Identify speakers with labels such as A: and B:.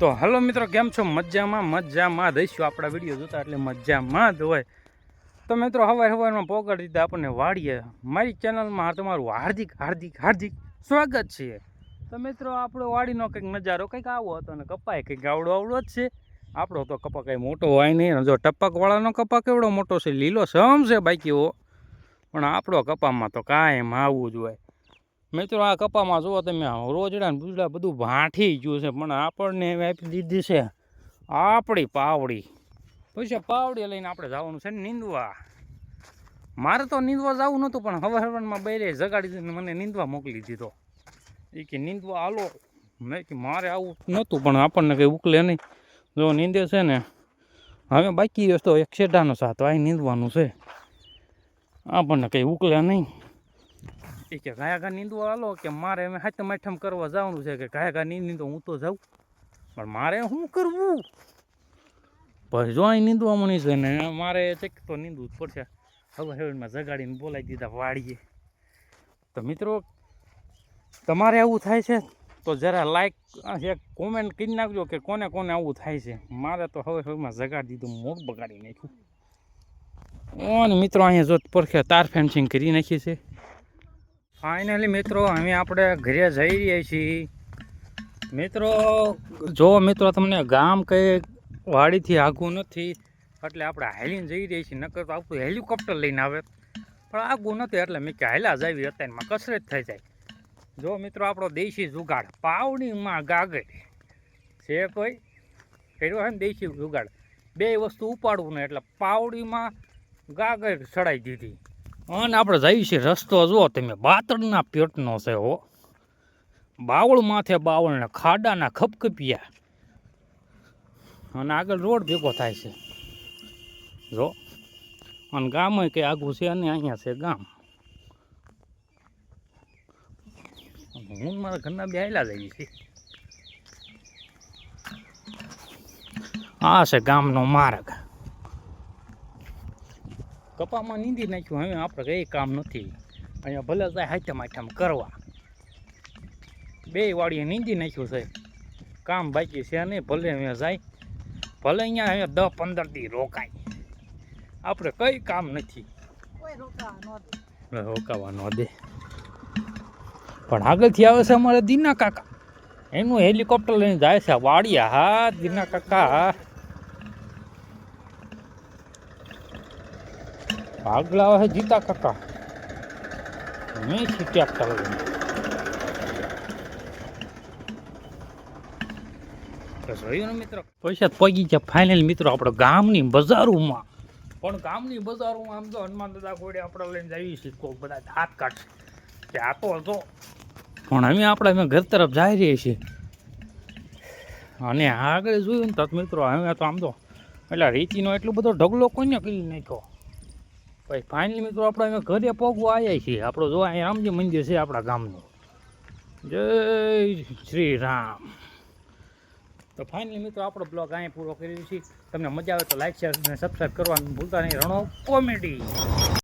A: તો હલો મિત્રો, કેમ છો? મજામાં મજામાં દઈશું આપણા વીડિયો જોતા એટલે મજામાં જ હોય. તો મિત્રો, હવાર હવારમાં પોગાડી દીધા આપણને વાડીએ. મારી ચેનલમાં તમારું હાર્દિક હાર્દિક હાર્દિક સ્વાગત છે. તો મિત્રો, આપણો વાડીનો કંઈક નજારો કંઈક આવો હતો અને કપાય કંઈક આવડો આવડો જ છે. આપણો તો કપા કંઈ મોટો હોય નહીં. જો ટપકવાળાનો કપા કેવડો મોટો છે, લીલો સમ છે બાકીઓ પણ આપણો કપામાં તો કાંઈ આવવું જ હોય. મિત્રો, આ કપામાં જુઓ તમે રોજડા ને બુજડા બધું ભાંઠી ગયું છે, પણ આપણને આપી દીધી છે આપણી પાવડી. પછી પાવડી લઈને આપણે જવાનું છે ને નીંદવા. મારે તો નીંદવા જવું નહોતું, પણ હવે હવનમાં બૈરે જગાડી દીધું મને નીંદવા મોકલી દીધો. એ કે નીંદવા હાલો. મેં કે મારે આવું નહોતું, પણ આપણને કંઈ ઉકલે નહીં. જો નીંદે છે ને, હવે બાકી રસ્તો એક શેઢાનો સાથ આ નીંદવાનું છે. આપણને કંઈ ઉકલે નહીં. એ કે ગાયા ગા નીંદવા આલો કે મારે એમ હાથમ આઠમ કરવા જવાનું છે કે ગાયા ગા નીંદો હું તો જાઉં. પણ મારે શું કરવું? પણ જો અહીં નીંદવા મળી છે ને, મારે ચેક તો નીંદવું જ પડશે. હવે હેવનમાં જગાડીને બોલાવી દીધા વાડીએ. તો મિત્રો, તમારે આવું થાય છે? તો જરા લાઈક એક કોમેન્ટ કરી નાખજો કે કોને કોને આવું થાય છે. મારે તો હવે હવેમાં જગાડી દીધું મોગ બગાડી નાખ્યું. ઓન મિત્રો, અહીંયા જો પરખે તાર ફેન્સિંગ કરી નાખી છે. ફાઇનલી મિત્રો અમે આપણે ઘરે જઈ રહ્યા છીએ. મિત્રો, જો મિત્રો તમને ગામ કંઈ વાડીથી આગું નથી, એટલે આપણે હાલીને જઈ રહ્યા છીએ. નકર તો આપણું હેલિકોપ્ટર લઈને આવે. પણ આગું નથી, એટલે મેં કે હાલા જાવી અત્યારમાં કસરત થઈ જાય. જો મિત્રો, આપણો દેશી જુગાડ, પાવડીમાં ગાગર છે કોઈ કર્યો હોય ને દેશી જુગાડ, બે વસ્તુ ઉપાડવું ને એટલે પાવડીમાં ગાગર ચડાવી દીધી. અને આપણે જઈએ છીએ રસ્તો જુઓ, તમે બાતળના પેટનો છે હો. બાવળ માથે બાવળને ખાડાના ખપખપિયા. અને આગળ રોડ ભેગો થાય છે. જો, અને ગામ કંઈ આગું છે અને અહીંયા છે ગામ. હું મારા ઘરના બે આવેલા જઈએ છીએ. આ છે ગામનો માર્ગ. કપામાં નીંદી નાખ્યું હવે આપણે કંઈ કામ નથી. અહીંયા ભલે જાય હાથમ હાથમ કરવા. બે વાળીએ નીંદી નાખ્યું છે. કામ બાકી છે નહીં ભલે અહીંયા જાય ભલે અહીંયા અહીંયા દસ પંદર દી રોકાય. આપણે કંઈ કામ નથી. રોકાવા ન દે. પણ આગળથી આવે છે અમારે દીના કાકા. એનું હેલિકોપ્ટર લઈને જાય છે. વાડિયા હા દીના કાકા આગળ આવે છે જીતા કાકા. અમે છીએ ટ્રેક્ટર મિત્રો? પૈસા પગી ગયા. ફાઇનલ મિત્રો, આપણે ગામની બજારોમાં. પણ ગામની બજારોમાં આમ તો હનુમાન દાદા ઘોડે આપણે લઈને જઈએ છીએ. કોઈ બધા હાથ કાઢશે. કે આ તો હતો પણ અમે આપણે અમે ઘર તરફ જઈ રહીએ છીએ. અને આગળ જોયું ને તત મિત્રો હવે તો આમ તો એટલે રીતિનો એટલો બધો ઢગલો કોઈને કરી નાખ્યો. પછી ફાઇનલી મિત્રો આપણે અમે ઘરે પગવા આવ્યા છીએ. આપણો જો અહીંયા રામજી મંદિર છે આપણા ગામનું. જય શ્રી રામ. તો ફાઇનલી મિત્રો આપણો બ્લોગ અહીંયા પૂરો કરી છીએ તમને મજા આવે તો લાઈક શેર અને સબસ્ક્રાઈબ કરવાનું ભૂલતા નહીં. રણો કોમેડી.